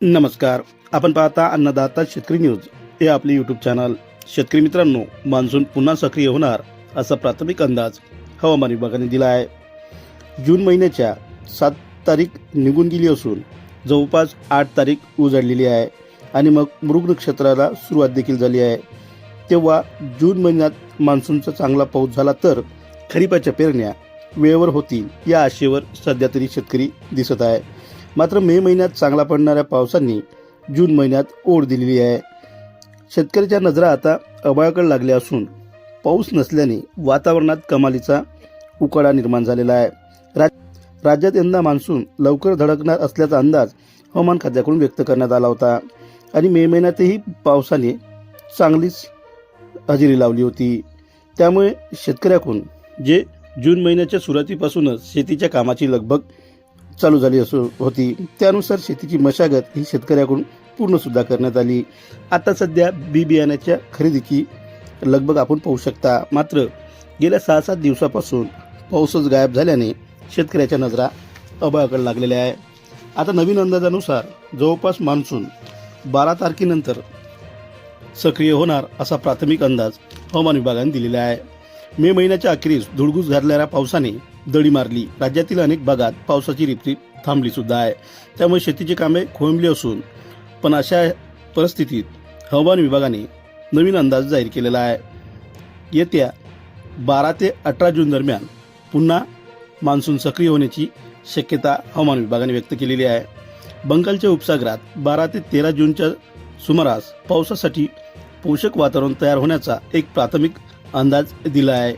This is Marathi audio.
नमस्कार. आपण पाहता अन्नदाता शेतकरी न्यूज. हे आपले यूट्यूब चॅनल शेतकरी मित्रांनो मान्सून पुन्हा सक्रिय होणार असा प्राथमिक अंदाज हवामान विभागाने दिला आहे जून महिन्याच्या सात तारीख निघून गेली असून जवळपास आठ तारीख उजळलेली आहे आणि मग मृग नक्षत्राला सुरुवात देखील झाली आहे. तेव्हा जून महिन्यात मान्सूनचा चांगला पाऊस झाला तर खरीपाच्या पेरण्या वेळेवर होतील या आशेवर सध्या तरी शेतकरी दिसत आहे. मात्र मे महिन्यात चांगला पडणाऱ्या पावसांनी जून महिन्यात ओढ दिलेली आहे. शेतकऱ्याच्या नजरा आता अबाळकड लागल्या असून पाऊस नसल्याने वातावरणात कमालीचा उकाडा निर्माण झालेला आहे. राज राज्यात यंदा मान्सून लवकर धडकणार असल्याचा अंदाज हवामान खात्याकडून व्यक्त करण्यात आला होता आणि मे महिन्यातही पावसाने चांगलीच हजेरी लावली होती. त्यामुळे शेतकऱ्याकडून जे जून महिन्याच्या सुरुवातीपासूनच शेतीच्या कामाची लगबग चालू झाली असो होती. त्यानुसार शेतीची मशागत ही शेतकऱ्याकडून पूर्ण सुद्धा करण्यात आली. आता सध्या बी बियाण्याच्या खरेदीची लगबग आपण पाहू शकता. मात्र गेल्या सहा सात दिवसापासून पाऊसच गायब झाल्याने शेतकऱ्याच्या नजरा अबळाकडे लागलेल्या आहे आता नवीन अंदाजानुसार जवळपास मान्सून बारा तारखेनंतर सक्रिय होणार असा प्राथमिक अंदाज हवामान विभागाने दिलेला आहे. मे महिन्याच्या अखेरीस धुडगूस घातलेल्या पावसाने दडी मारली. राज्यातील अनेक भागात पावसाची रिपरिप थांबली सुद्धा आहे. त्यामुळे शेतीची कामे खोळंबली असून पण अशा परिस्थितीत हवामान विभागाने नवीन अंदाज जाहीर केलेला आहे. येत्या बारा ते अठरा जून दरम्यान पुन्हा मान्सून सक्रिय होण्याची शक्यता हवामान विभागाने व्यक्त केलेली आहे. बंगालच्या उपसागरात बारा ते तेरा जूनच्या सुमारास पावसासाठी पोषक वातावरण तयार होण्याचा एक प्राथमिक अंदाज दिला आहे.